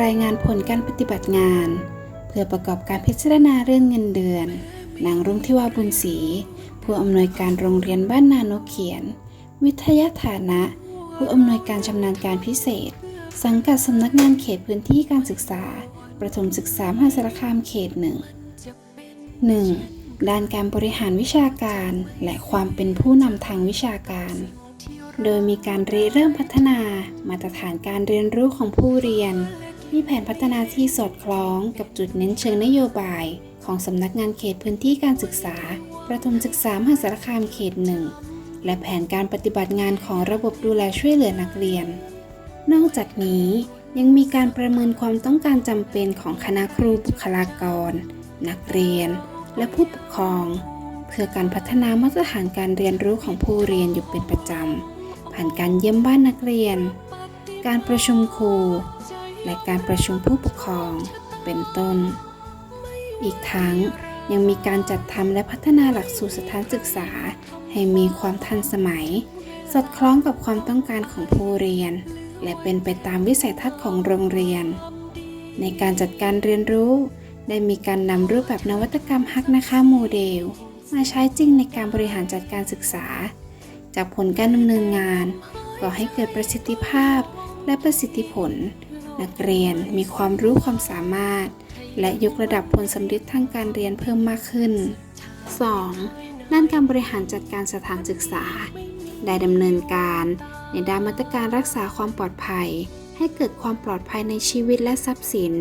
รายงานผลการปฏิบัติงาน เพื่อประกอบการพิจารณาเรื่องเงินเดือน นางรุ่งทิวาบุญศรีผู้อำนวยการโรงเรียนบ้านนานกเขียน วิทยาฐานะ ผู้อำนวยการชำนาญการพิเศษ สังกัดสำนักงานเขตพื้นที่การศึกษา ประถมศึกษามหาสารคามเขตหนึ่ง 1. ด้านการบริหารวิชาการและความเป็นผู้นำทางวิชาการ โดยมีการริเริ่มพัฒนามาตรฐานการเรียนรู้ของผู้เรียน มีแผนพัฒนาที่สอดคล้องกับจุดเน้นเชิงนโยบาย ของสำนักงานเขตพื้นที่การศึกษา ประถมศึกษามหาสารคามเขตหนึ่งและแผนการปฏิบัติงานของระบบดูแลช่วยเหลือนักเรียน นอกจากนี้ยังมีการประเมินความต้องการจำเป็นของคณะครูบุคลากร นักเรียน และผู้ปกครอง เพื่อการพัฒนามาตรฐานการเรียนรู้ของผู้เรียนอยู่เป็นประจำผ่านการเยี่ยมบ้านนักเรียน การประชุมครู และการประชุมผู้ปกครอง เป็นต้น อีกทั้งยังมีการจัดทำและพัฒนาหลักสูตรสถานศึกษา ให้มีความทันสมัย สอดคล้องกับความต้องการของผู้เรียน และเป็นไปตามวิสัยทัศน์ของโรงเรียน ในการจัดการเรียนรู้ ได้มีการนำรูปแบบนวัตกรรมฮักนะคะโมเดล มาใช้จริงในการบริหารจัดการศึกษา จากผลการดำเนินงานก่อให้เกิดประสิทธิภาพและประสิทธิผล นักเรียนมีความรู้ความสามารถ และยกระดับผลสำลิดทางการเรียนเพิ่มมากขึ้น 2. ด้านการบริหารจัดการสถานศึกษา ได้ดำเนินการในด้านมาตรการรักษาความปลอดภัย ให้เกิดความปลอดภัยในชีวิตและทรัพย์สิน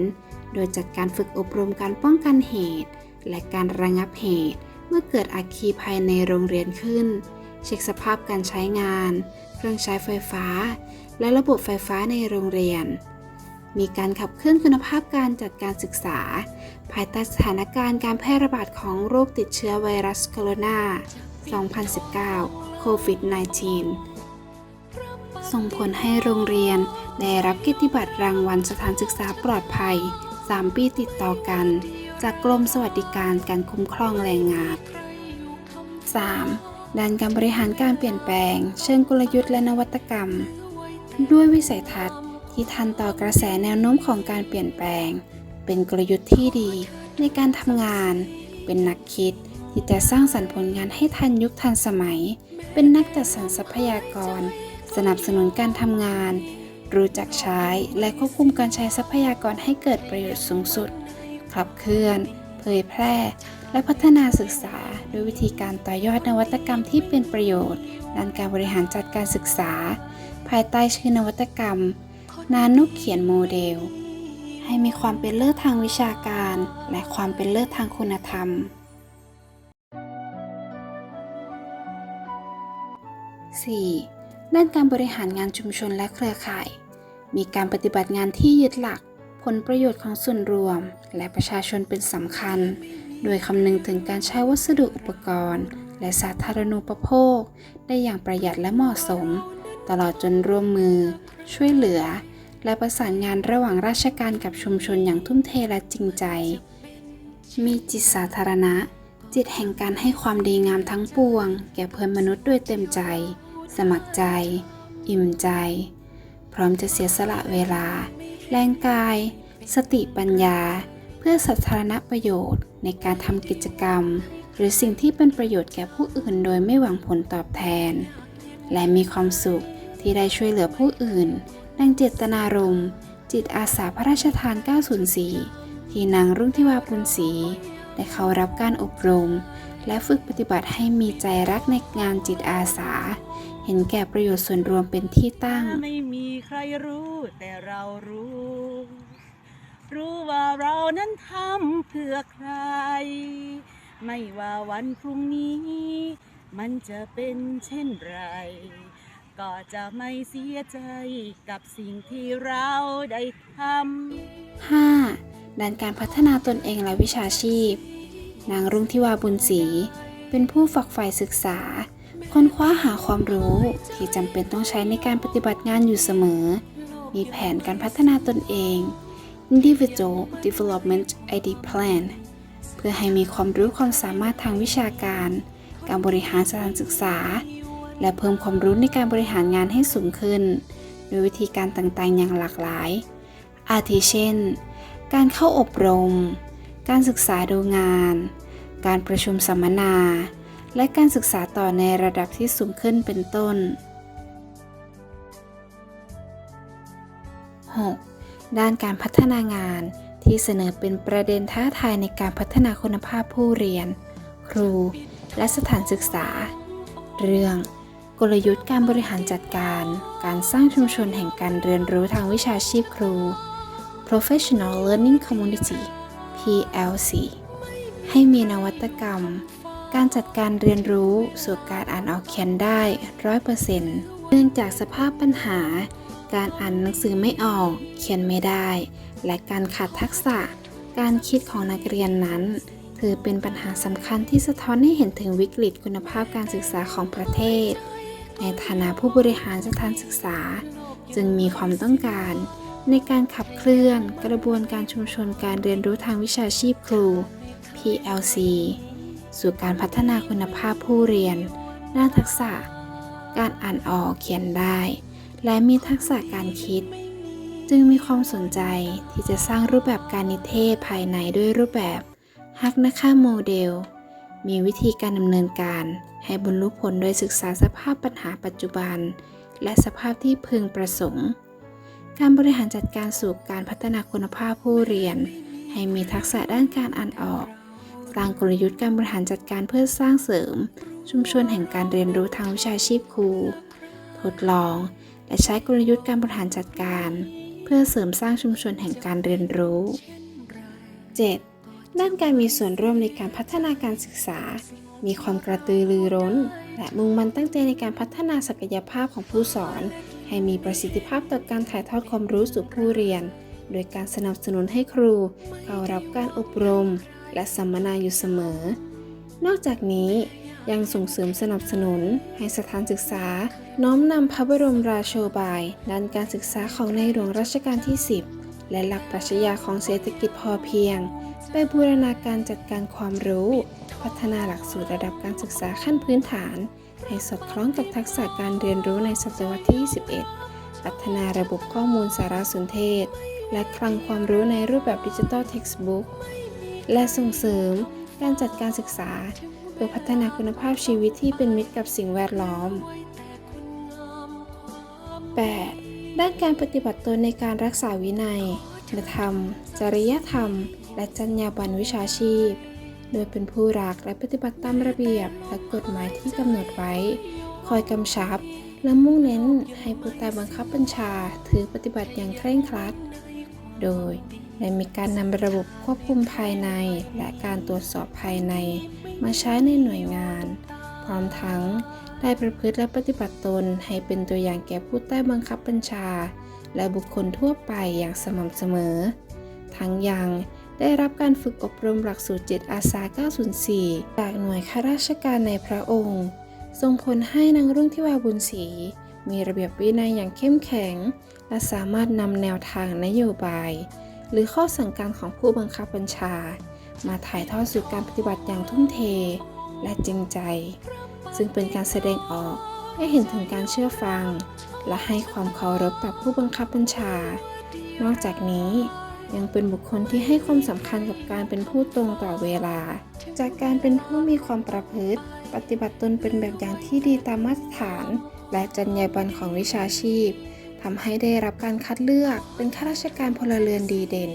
โดยจัดการฝึกอบรมการป้องกันเหตุ และการระงับเหตุเมื่อเกิดอาคีภัยในโรงเรียนขึ้น เช็คสภาพการใช้งาน เครื่องใช้ไฟฟ้า และระบบไฟฟ้าในโรงเรียน มีการขับเคลื่อนคุณภาพการจัดการศึกษา ภายใต้สถานการณ์การแพร่ระบาดของโรคติดเชื้อไวรัสโคโรนา 2019 โควิด -19 ส่งผลให้โรงเรียนได้รับเกียรติบัตรรางวัลสถานศึกษาปลอดภัย 3 ปีติดต่อกัน จากกรมสวัสดิการการคุ้มครองแรงงาน 3. ด้านการบริหารการเปลี่ยนแปลง เชิงกลยุทธ์และนวัตกรรม ด้วยวิสัยทัศน์ ที่ทันต่อกระแสแนวโน้มของการเปลี่ยนแปลง เป็นกลยุทธ์ที่ดีในการทำงาน เป็นนักคิดที่จะสร้างสรรค์ผลงานให้ทันยุคทันสมัย เป็นนักจัดสรรทรัพยากร สนับสนุนการทำงาน รู้จักใช้และควบคุมการใช้ทรัพยากรให้เกิดประโยชน์สูงสุด ขับเคลื่อน เผยแพร่ และพัฒนาศึกษาด้วยวิธีการต่อยอดนวัตกรรมที่เป็นประโยชน์ด้านการบริหารจัดการศึกษา ภายใต้ชื่อนวัตกรรม นานุเขียนโมเดล ให้มีความเป็นเลิศทางวิชาการ และความเป็นเลิศทางคุณธรรม 4. ด้านการบริหารงานชุมชนและเครือข่าย มีการปฏิบัติงานที่ยึดหลัก ผลประโยชน์ของส่วนรวม และประชาชนเป็นสำคัญ โดยคำนึงถึงการใช้วัสดุอุปกรณ์ และสาธารณูปโภค ได้อย่างประหยัดและเหมาะสม ตลอดจนร่วมมือ ช่วยเหลือ และประสานงานระหว่างราชการกับชุมชนอย่างทุ่มเทและจริงใจ มีจิตสาธารณะ จิตแห่งการให้ความดีงามทั้งปวง แก่เพื่อนมนุษย์ด้วยเต็มใจ สมัครใจ อิ่มใจ พร้อมจะเสียสละเวลา แรงกาย สติปัญญา เพื่อสาธารณประโยชน์ในการทำกิจกรรม หรือสิ่งที่เป็นประโยชน์แก่ผู้อื่นโดยไม่หวังผลตอบแทน และมีความสุข ที่ได้ช่วยเหลือผู้อื่นดังเจตนารมณ์จิตอาสาพระราชทาน 904 ที่นางรุ่งทิวาปุณศรีได้เข้ารับการอบรม และฝึกปฏิบัติให้มีใจรักในงานจิตอาสา เห็นแก่ประโยชน์ส่วนรวมเป็นที่ตั้ง ไม่มีใครรู้แต่เรารู้ รู้ว่าเรานั้นทำเพื่อใคร ไม่ว่าวันพรุ่งนี้ มันจะเป็นเช่นไร ก็จะไม่เสียใจกับสิ่งที่เราได้ทำ 5. ด้านการพัฒนาตนเองและวิชาชีพ นางรุ่งทิวาบุญศรีเป็นผู้ฝักใฝ่ศึกษา ค้นคว้าหาความรู้ที่จำเป็นต้องใช้ในการปฏิบัติงานอยู่เสมอ มีแผนการพัฒนาตนเอง Individual Development ID Plan เพื่อให้มีความรู้ความสามารถทางวิชาการ การบริหารสถานศึกษา และเพิ่มความรู้ในการบริหารงานให้สูงขึ้น โดยวิธีการต่างๆ อย่างหลากหลาย อาทิเช่น การเข้าอบรม การศึกษาดูงาน การประชุมสัมมนา และการศึกษาต่อในระดับที่สูงขึ้นเป็นต้น 6. ด้านการพัฒนางานที่เสนอเป็นประเด็นท้าทายในการพัฒนาคุณภาพผู้เรียน ครู และสถานศึกษา เรื่อง กลยุทธ์การบริหารจัดการ การสร้างชุมชนแห่งการเรียนรู้ทางวิชาชีพครู Professional Learning Community PLC ให้มีนวัตกรรม การจัดการเรียนรู้สู่การอ่านออกเขียนได้100%เนื่องจากสภาพปัญหา การอ่านหนังสือไม่ออก เขียนไม่ได้ และการขาดทักษะ การคิดของนักเรียนนั้น ถือเป็นปัญหาสำคัญที่สะท้อนให้เห็นถึงวิกฤตคุณภาพการศึกษาของประเทศ ในฐานะผู้บริหารสถานศึกษา จึงมีความต้องการ ในการขับเคลื่อนกระบวนการชุมชนการเรียนรู้ทางวิชาชีพครู PLC สู่การพัฒนาคุณภาพผู้เรียน ด้านทักษะ การอ่านออกเขียนได้ และมีทักษะการคิด จึงมีความสนใจที่จะสร้างรูปแบบการนิเทศภายในด้วยรูปแบบฮักนาค่าโมเดล มีวิธีการดำเนินการ ให้บรรลุผลโดยศึกษาสภาพปัญหาปัจจุบัน และสภาพที่พึงประสงค์ การบริหารจัดการสู่การพัฒนาคุณภาพผู้เรียน ให้มีทักษะด้านการอ่านออก สร้างกลยุทธ์การบริหารจัดการเพื่อสร้างเสริม ชุมชนแห่งการเรียนรู้ทางวิชาชีพครู ทดลอง และใช้กลยุทธ์การบริหารจัดการ เพื่อเสริมสร้างชุมชนแห่งการเรียนรู้ 7. ด้านการมีส่วนร่วมในการพัฒนาการศึกษา มีความกระตือรือร้น และมุ่งมั่นตั้งใจในการพัฒนาศักยภาพของผู้สอน ให้มีประสิทธิภาพต่อการถ่ายทอดความรู้สู่ผู้เรียน โดยการสนับสนุนให้ครู เข้ารับการอบรม และสัมมนาอยู่เสมอ นอกจากนี้ยังส่งเสริมสนับสนุน ให้สถานศึกษา น้อมนำพระบรมราโชบายด้านการศึกษาของในหลวงรัชกาลที่ 10 และหลักปรัชญาของเศรษฐกิจพอเพียง ไปบูรณาการจัดการความรู้ พัฒนาหลักสูตรระดับการศึกษาขั้นพื้นฐาน ให้สอดคล้องกับทักษะการเรียนรู้ในศตวรรษที่ 21 พัฒนาระบบข้อมูลสารสนเทศ และคลังความรู้ในรูปแบบดิจิทัลเท็กซ์บุ๊กและส่งเสริมการจัดการศึกษา เพื่อพัฒนาคุณภาพชีวิตที่เป็นมิตรกับสิ่งแวดล้อม 8. ด้านการปฏิบัติตนในการรักษาวินัยคุณธรรม จริยธรรม และจรรยาบรรณวิชาชีพ โดยเป็นผู้รักและปฏิบัติตามระเบียบและกฎหมายที่กำหนดไว้ คอยกำชับ และมุ่งเน้นให้ผู้ใต้บังคับบัญชา ถือปฏิบัติอย่างเคร่งครัด โดยได้มีการนำระบบควบคุมภายใน และการตรวจสอบภายใน มาใช้ในหน่วยงาน พร้อมทั้ง ได้ประพฤติและปฏิบัติตนให้เป็นตัวอย่างแก่ผู้ใต้บังคับบัญชา และบุคคลทั่วไปอย่างสม่ำเสมอ ทั้งยังได้รับการฝึกอบรมหลักสูตรจิตอาสา 904 จากหน่วยข้าราชการในพระองค์ ส่งผลให้นางรุ่งทิวาบุญศรีมีระเบียบวินัยอย่างเข้มแข็ง และสามารถนำแนวทางนโยบาย หรือข้อสั่งการของผู้บังคับบัญชา มาถ่ายทอดสู่การปฏิบัติอย่างทุ่มเท และจริงใจ ซึ่งเป็นการแสดงออกให้เห็นถึงการเชื่อฟัง และให้ความเคารพต่อผู้บังคับบัญชา นอกจากนี้ยังเป็นบุคคลที่ให้ความสำคัญกับการเป็นผู้ตรงต่อเวลา จากการเป็นผู้มีความประพฤติ ปฏิบัติตนเป็นแบบอย่างที่ดีตามมาตรฐาน และจรรยาบรรณของวิชาชีพทำให้ได้รับการคัดเลือกเป็นข้าราชการพลเรือนดีเด่น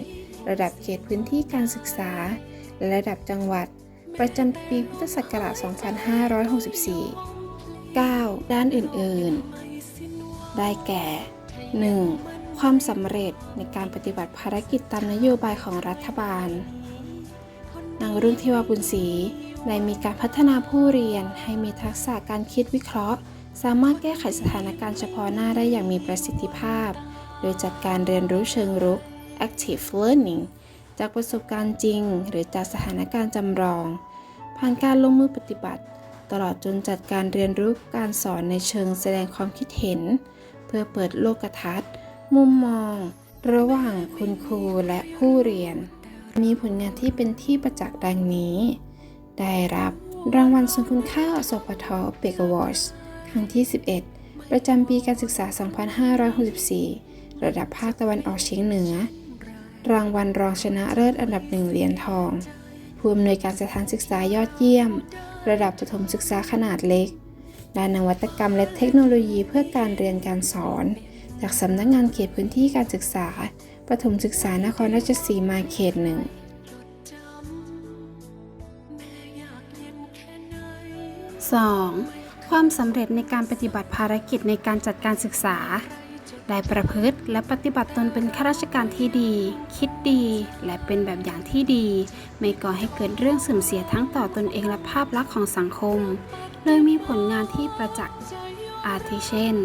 ระดับเขตพื้นที่การศึกษา และระดับจังหวัด ประจำปีพุทธศักราช 2564 9. ด้านอื่นๆ ได้แก่ 1. ความสำเร็จในการปฏิบัติภารกิจตามนโยบายของรัฐบาล นางรุ่งเทวาบุญศรีได้มีการพัฒนาผู้เรียนให้มีทักษะการคิดวิเคราะห์ สามารถแก้ไขสถานการณ์เฉพาะหน้าได้อย่างมีประสิทธิภาพ โดยจัดการเรียนรู้เชิงรุก active learning จากประสบการณ์จริง หรือจากสถานการณ์จำลอง ผ่านการลงมือปฏิบัติ ตลอดจนจัดการเรียนรู้การสอนในเชิงแสดงความคิดเห็น เพื่อเปิดโลกทัศน์ มุมมอง ระหว่างคุณครูและผู้เรียน มีผลงานที่เป็นที่ประจักษ์ดังนี้ ได้รับรางวัลทรงคุณค่าสปทเบกวอร์สครั้งที่ 11 ประจำปีการศึกษา 2564 ระดับภาคตะวันออกเฉียงเหนือ รางวัลรองชนะเลิศอันดับหนึ่งเหรียญทอง ผู้อำนวยการสถานศึกษายอดเยี่ยม ระดับประถมศึกษาขนาดเล็ก ด้านนวัตกรรมและเทคโนโลยีเพื่อการเรียนการสอน จากสำนักงานเขตพื้นที่การศึกษา ประถมศึกษานครราชสีมาเขตหนึ่ง 2. ความสำเร็จในการปฏิบัติภารกิจในการจัดการศึกษา และประพฤติและปฏิบัติตนเป็นข้าราชการที่ดี คิดดี และเป็นแบบอย่างที่ดี ไม่ก่อให้เกิดเรื่องเสื่อมเสียทั้งต่อตนเองและภาพลักษณ์ของสังคม โดยมีผลงานที่ประจักษ์อาทิเช่น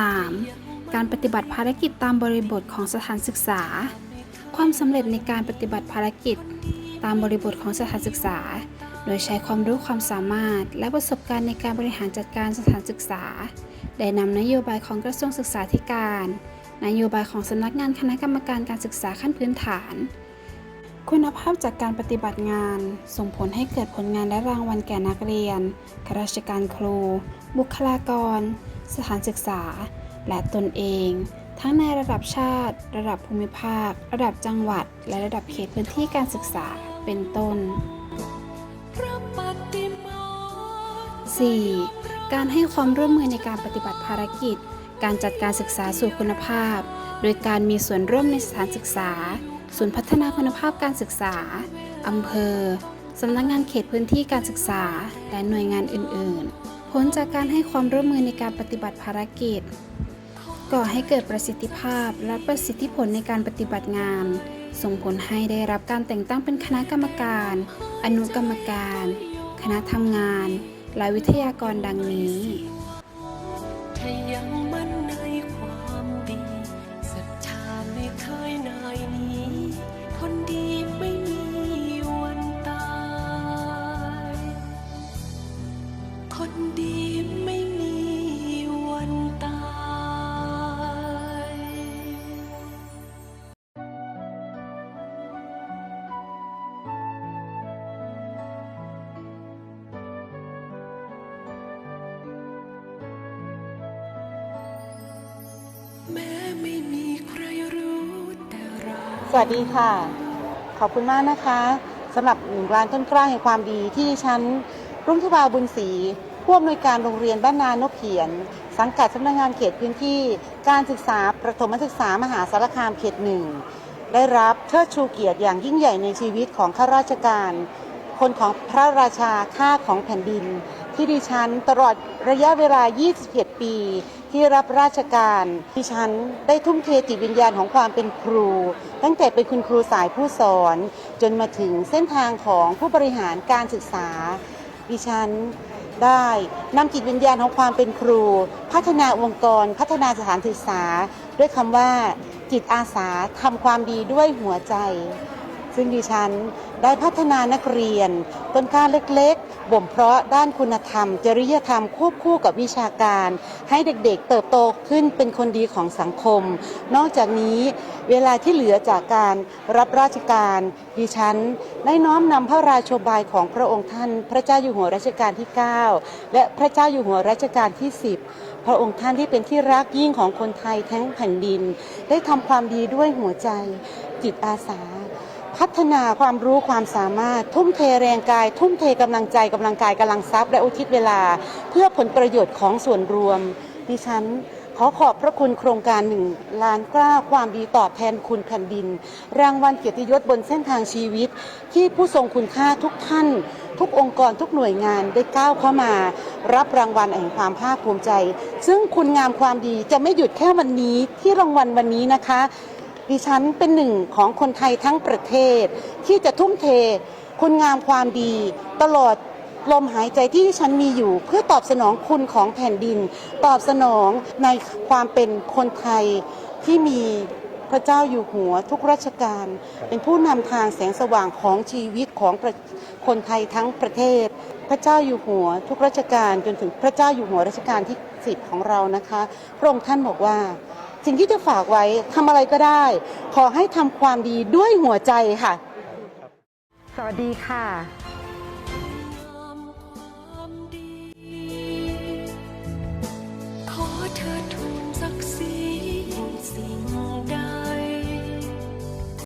3. การปฏิบัติภารกิจตามบริบทของสถานศึกษา ความสำเร็จในการปฏิบัติภารกิจ ตามบริบทของสถานศึกษา โดยใช้ความรู้ความสามารถ และประสบการณ์ในการบริหารจัดการสถานศึกษา ได้นำนโยบายของกระทรวงศึกษาธิการ นโยบายของสำนักงานคณะกรรมการการศึกษาขั้นพื้นฐาน คุณภาพจากการปฏิบัติงาน ส่งผลให้เกิดผลงานและรางวัลแก่นักเรียนข้าราชการครู บุคลากร สถานศึกษา และตนเอง ทั้งในระดับชาติ ระดับภูมิภาค ระดับจังหวัด และระดับเขตพื้นที่การศึกษาเป็นต้น 4. การให้ความร่วมมือในการปฏิบัติภารกิจ การจัดการศึกษาสู่คุณภาพ โดยการมีส่วนร่วมในสถานศึกษา ศูนย์พัฒนาคุณภาพการศึกษา อำเภอ สำนักงานเขตพื้นที่การศึกษา และหน่วยงานอื่น ๆ ผลจากการให้ความร่วมมือในการปฏิบัติภารกิจ ก่อให้เกิดประสิทธิภาพและประสิทธิผลในการปฏิบัติงาน ส่งผลให้ได้รับการแต่งตั้งเป็นคณะกรรมการ อนุกรรมการ คณะทำงาน และวิทยากรดังนี้ วัสดีค่ะ ขอบคุณมากนะคะสำหรับหนึ่งล้านต้นกล้าแห่งความดีที่ฉันรุ่งทิวาบุญศรีผู้อำนวยการโรงเรียนบ้านนานกเขียน สังกัดสำนักงานเขตพื้นที่ การศึกษาประถมศึกษามหาสารคามเขตหนึ่งได้รับเชิดชูเกียรติอย่างยิ่งใหญ่ในชีวิตของข้าราชการ คนของพระราชาข้าของแผ่นดิน ที่ดิฉันตลอดระยะเวลา 21 ปี ที่รับราชการดิฉันได้ทุ่มเทจิตวิญญาณของความเป็นครู ตั้งแต่เป็นคุณครูสายผู้สอน จนมาถึงเส้นทางของผู้บริหารการศึกษา ดิฉันได้นำจิตวิญญาณของความเป็นครู พัฒนาองค์กร พัฒนาสถานศึกษา ด้วยคำว่าจิตอาสาทำความดีด้วยหัวใจ ซึ่งดิฉัน ได้พัฒนานักเรียน ต้นกล้าเล็กๆ บ่มเพาะด้านคุณธรรม จริยธรรมควบคู่กับวิชาการ ให้เด็กๆเติบโตขึ้นเป็นคนดีของสังคม นอกจากนี้เวลาที่เหลือจากการรับราชการดิฉัน ได้น้อมนำพระราโชบายของพระองค์ท่าน พระเจ้าอยู่หัวรัชกาลที่ 9 และพระเจ้าอยู่หัวรัชกาลที่ 10 พระองค์ท่านที่เป็นที่รักยิ่งของคนไทยทั้งแผ่นดิน ได้ทำความดีด้วยหัวใจจิตอาสา พัฒนาความรู้ความสามารถ ทุ่มเทแรงกาย ทุ่มเทกำลังใจกำลังกายกำลังทรัพย์ และอุทิศเวลา เพื่อผลประโยชน์ของส่วนรวม ดิฉันขอขอบพระคุณโครงการหนึ่งล้านกล้าความดีตอบแทนคุณแผ่นดิน รางวัลเกียรติยศบนเส้นทางชีวิต ที่ผู้ทรงคุณค่าทุกท่าน ทุกองค์กรทุกหน่วยงานได้ก้าวเข้ามา รับรางวัลแห่งความภาคภูมิใจ ซึ่งคุณงามความดีจะไม่หยุดแค่วันนี้ที่รางวัลวันนี้นะคะ ดิฉันเป็นหนึ่งของคนไทยทั้งประเทศ ที่จะทุ่มเทคุณงามความดี ตลอดลมหายใจที่ฉันมีอยู่ เพื่อตอบสนองคุณของแผ่นดิน ตอบสนองในความเป็นคนไทยที่มีพระเจ้าอยู่หัวทุกราชการ เป็นผู้นำทางแสงสว่างของชีวิตของคนไทยทั้งประเทศ พระเจ้าอยู่หัวทุกราชการจนถึงพระเจ้าอยู่หัวรัชกาลที่สิบของเรานะคะ พระองค์ท่านบอกว่า สิ่งที่จะฝากไว้ทำอะไรก็ได้ ขอให้ทำความดีด้วยหัวใจค่ะ สวัสดีค่ะ